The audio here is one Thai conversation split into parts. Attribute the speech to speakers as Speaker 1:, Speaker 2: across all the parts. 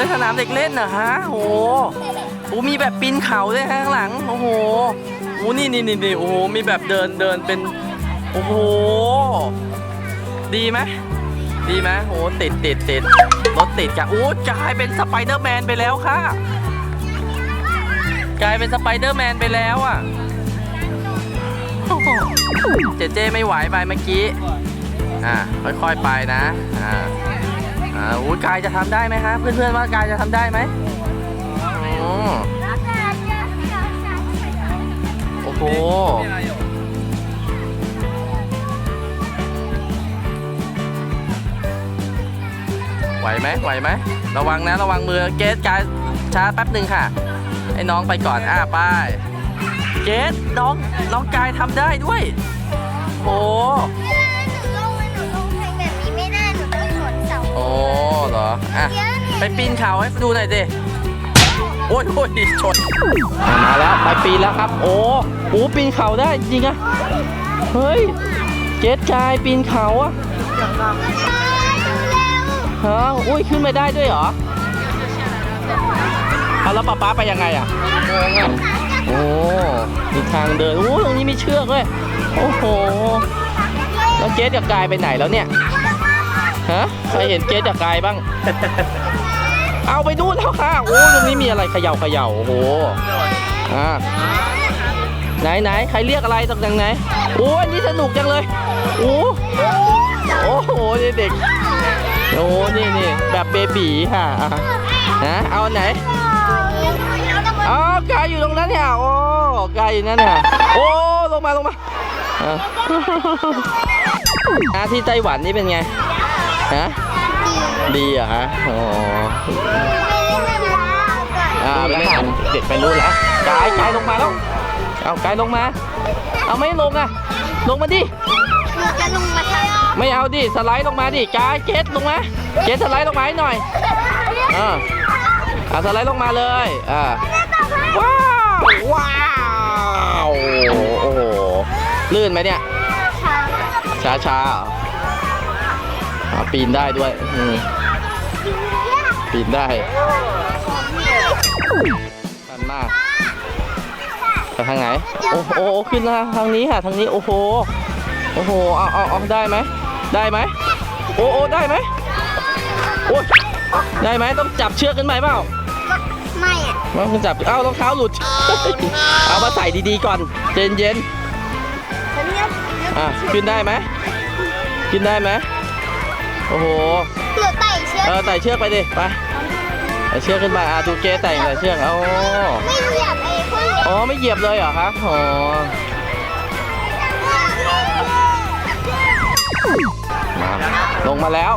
Speaker 1: ในสนามเด็กเล่นเหรอฮะโอ้โหโอ้มีแบบปีนเขาด้วยฮะข้างหลัง โอ้โหโอ้นี่นี่นี่นี่โอ้โหมีแบบเดินเดินเป็น โอ้โห ดีไหมดีไหมโอ้ติดติดติดรถติดจ้ะโอ้กลายเป็นสไปเดอร์แมนไปแล้วค่ะ กลายเป็นสไปเดอร์แมนไปแล้วอะเจเจไม่ไหวไปเมื่อกี้ อ่าค่อยๆไปนะ อ่า อ่าอุ้ยกายจะทำได้ไหมฮะเพื่อนๆว่ากายจะทำได้ไหมอ๋อโอ้โหไหวไหมไหวไหมระวังนะระวังมือเกสกายช้าแป๊บหนึ่งค่ะให้น้องไปก่อนอ่าไปเกสน้องน้องกายทำได้ด้วย โอ้ ไปปีนเขาให้ดูหน่อยดิโอ้ยโอ้ยชนมาแล้วไปปีนแล้วครับ โอ้โหปีนเขาได้จริงอะเฮ้ยเกตกายปีนเขาอะฮะอุ้ยขึ้นไม่ได้ด้วยเหรอเอาแล้วป๊าป๊าไปยังไงอะโอ้มีทางเดินโอ้ตรงนี้มีเชือกด้ยโอ้โหแล้วเกตกับกายไปไหนแล้วเนี่ยฮะใครเห็นเกตกับกายบ้าง เอาไปนู่นแล้วค่ะ โอ้ตรงนี้มีอะไรเขย่าเขย่าโอ้โหอ่าไหนไหนใครเรียกอะไรตรงไหนโอ้อันนี้สนุกจังเลยโอ้โอ้โหเด็กโอ้นี่นี่แบบเบบีค่ะอะฮะเอาไหนอ๋อกายอยู่ตรงนั้นเนี่ยโอ้กายอยู่นั่นเนี่ยโอ้ลงมาลงมาอะอะที่ไต้หวันนี่เป็นไงฮะ ดีเหรอฮะอ๋ออ่าไปแล้วค่ะเด็กไปรู้แล้วกายกายลงมาแล้ว เอากายลงมา เอาไม่ลงอะ ลงมาดิไม่เอาดิสไลด์ลงมาดิกายเกตลงมาเกตสไลด์ลงมาให้หน่อยอ่าอ่าสไลด์ลงมาเลยอ่าว้าวว้าวโอ้โหลื่นไหมเนี่ยช้าช้าๆเหรออ่า ปีนได้ด้วยอืมปีนได้ชันมากไปทางไหน โอ้โหขึ้นทางนี้ค่ะทางนี้ โอ้โห โอ้โห เอาเอาเอาได้ไหม ได้ไหม โอ้โอ้ได้ไหมโอ้ยได้ไหมต้องจับเชือกขึ้นไปเปล่า
Speaker 2: ไม่อะ
Speaker 1: มันคุณจับ เอ้ารองเท้าหลุด เอามาใส่ดีๆก่อน เย็นเย็น
Speaker 2: ฉันเนี่ย
Speaker 1: ๆอะขึ้นได้ไหม ขึ้นได้ไหม โอ้โห
Speaker 2: หนูไต่เชือก
Speaker 1: เออไต่เชือกไปดิไปไต่เชือกขึ้นไปอะดูเกแต่งไต่เชือกเอา
Speaker 2: ไม่เหยียบไอ้พวกนี้
Speaker 1: อ๋อไม่เหยียบเลยเหรอคะอ๋อมาลงมาแล้ว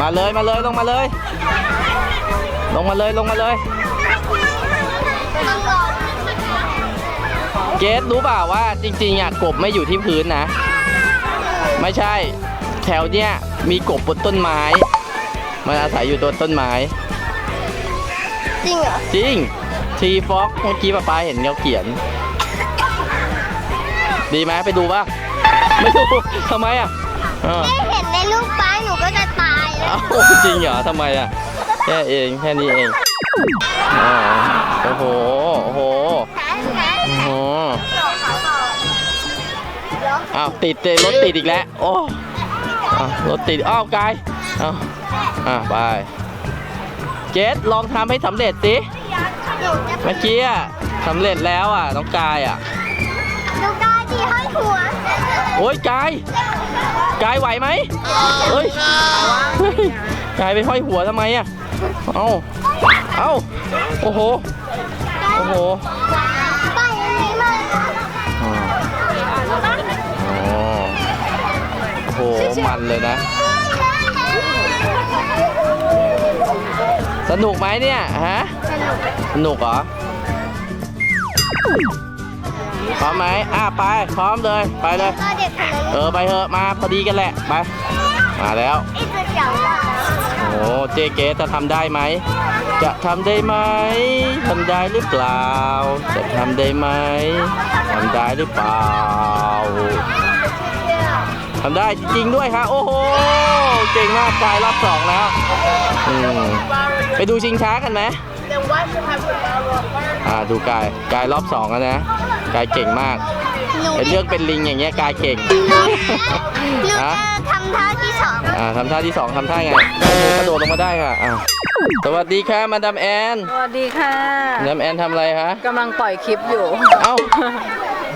Speaker 1: มาเลยมาเลยลงมาเลย ลงมาเลยลงมาเลย
Speaker 2: ต้องรอ
Speaker 1: เกสรู้เปล่าว่าจริงๆอะกบไม่อยู่ที่พื้นนะ ไม่ใช่ แถวเนี้ยมีกบบนต้นไม้ มันอาศัยอยู่ตัวต้นไม้
Speaker 2: จริงเหรอ
Speaker 1: จริงทีฟ็อกเมื่อกี้ป้าป้าเห็นเขาเขียน ดีไหมไปดูป่ะ ไม่ดูทำไมอะเอ้า
Speaker 2: ไม่เห็นในลูกป้าหนูก็จะตายแล้
Speaker 1: เอ้าวจริงเหรอทำไมอะ แค่เองแค่นี้เองอ๋อโอ้โหโอ้โหโอ้โหอ้าวติดเตรถติดอีกแล้ว โอ้อ้าว รถติด อ้าวกายอ้าวอ่าไป เจสลองทำให้สำเร็จสิ
Speaker 2: หนูจะ
Speaker 1: เมื่อกี้อะสำเร็จแล้วอะ น้องกายอะ
Speaker 2: ลูกได้ที่ห้อยหัว
Speaker 1: โอ้ยกาย กายไหวไหมเฮ้ยเฮ้ยกายไปห้อยหัวทำไมอะ เอ้า เอ้า โอ้โห โอ้โห
Speaker 2: ไมั
Speaker 1: นเลยนะ สนุกไหมเนี่ย ฮะ สนุกเหรอ พร้อมไหมอะไป พร้อมเลย ไปเลย
Speaker 2: ก็เด็กคนนั้น
Speaker 1: เออ ไปเถอะ มาพอดีกันแหละ ไป มาแล้ว
Speaker 2: ไอ้ตัวเจ๋งอะ
Speaker 1: โอ้เจเกจะทำได้ไหม จะทำได้ไหมทำได้หรือเปล่า จะทำได้ไหมทำได้หรือเปล่า ทำได้จริงๆด้วยค่ะโอ้โห เก่งมากกายรอบสองแล้วอืมไปดูชิงช้ากันไหมอ่าดูกายกายรอบสองแล้วนะกายเก่งมาก
Speaker 2: หนู
Speaker 1: ไอ้เลือกเป็นลิงอย่างเงี้ยกายเก่ง
Speaker 2: หนู
Speaker 1: ฮะ
Speaker 2: จะทำท่าที่สอง
Speaker 1: อ่าทำท่าที่สองทำท่าไงกระโดดลงมาได้ค่ะอ่าสวัสดีค่ะมาดามแอน
Speaker 3: สวัสดีค่ะ
Speaker 1: มาดามแอนทำอะไรคะ
Speaker 3: กำลังปล่อยคลิปอยู่
Speaker 1: เอ้า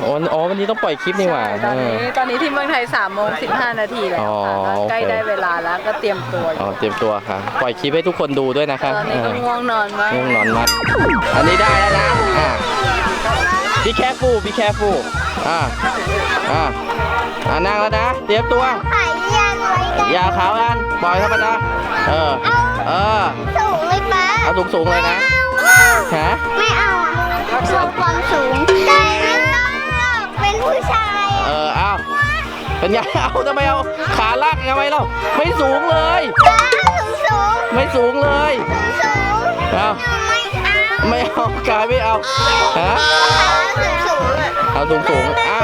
Speaker 1: อ๋ออ๋อวันนี้ต้องปล่อยคลิปนี่หว่า
Speaker 3: ตอน
Speaker 1: เอ
Speaker 3: นี้
Speaker 1: อ
Speaker 3: ตอนนี้ที่เมืองไทย3โมง15นาทีแล้ว
Speaker 1: อ๋อ
Speaker 3: ค่ะก็ใกล้
Speaker 1: โอเค
Speaker 3: ได้เวลาแล้วก็เตรียมตัวอ
Speaker 1: อ๋อยู่เตรียมตัวค่ะ ปล่อยคลิปให้ทุกคนดูด้วยนะคะ
Speaker 3: ตอนนี้ก็
Speaker 1: เออ
Speaker 3: ง่วงนอนมาก
Speaker 1: ง่วงนอนมากอันนี้ได้แล้วนะอ่าพี่แคฟูพี่แคฟูอ่าอ่าอ่านั่งแล้วนะ เตรียมตัว
Speaker 2: ไข่ยันไว้กัน
Speaker 1: อย่าขาวอันปล่อยธรรมดาเออเออ
Speaker 2: สูงเลยป้า
Speaker 1: เอาสูงสูงๆเลยนะฮะ
Speaker 2: ไม่เอาอะชอบความ เป็น
Speaker 1: ไง เอาทำไมเอาขาลากทำไมเราไม่สูงเลย
Speaker 2: ป้าสูงสูง
Speaker 1: ไม่สูงเลย
Speaker 2: สูง
Speaker 1: เอา
Speaker 2: ไม่เอา
Speaker 1: ไม่เอากายไม่เอาฮะ
Speaker 2: ขาสูงสูงอะ
Speaker 1: เอาสูงสูงๆอ่า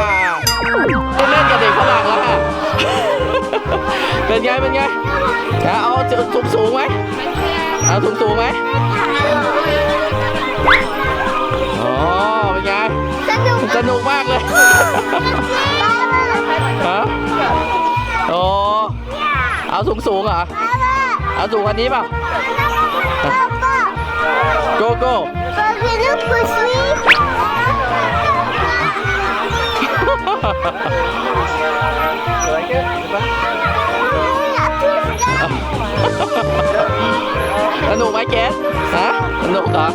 Speaker 1: ได้เล่นกับเด็กฝรั่งแล้วค่ะเป็นไงเป็นไงนะเอาสูงสูงๆไหมเอาสูงสูงๆไหมอ๋อเป็นไง
Speaker 2: สนุก
Speaker 1: สนุกมากเลย เอาสูงสูงๆเหรอ เอาสูงกวันนี้เปล่าโกโก้
Speaker 2: Can you push me? อยากพูดกัน
Speaker 1: สนุกไหมเกสฮะสนุกเหรอ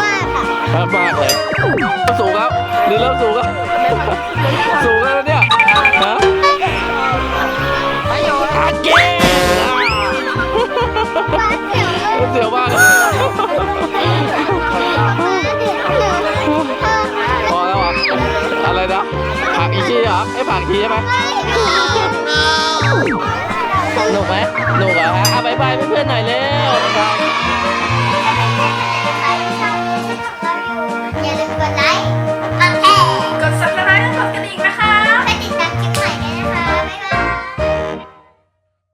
Speaker 2: มากค่ะ
Speaker 1: มากมากเลยสูงแล้วนี่เริ่มสูงแล้ว สูงแล้วนะเนี่ยฮะ อีทีใช่ไหมหนุกไหมหนุกเหรอฮะเอาบายบายเพื่อนๆหน่อยเร็ว